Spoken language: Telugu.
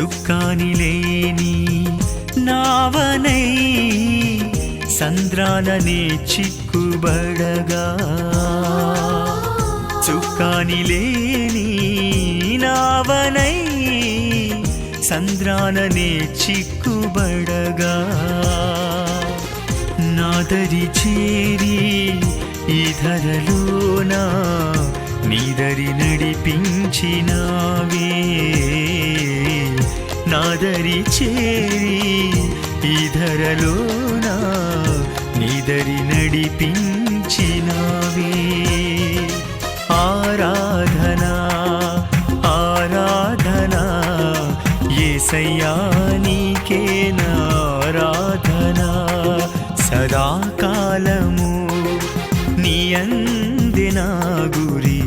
చుక్కాని లేని నావనై సంద్రాననే చిక్కుబడగా. చుక్కాని లేని నావనై సంద్రాననే చిక్కుబడగా. నాదరి చేరి ఈ ధరలోనా నీదరి నడిపించినావే. నాదరి చేరి ఈ ధరలోన నిదరి నడిపించినావే. ఆరాధనా ఆరాధనా ఏసయ్యా నారాధనా. సదాకాలము నీ గురి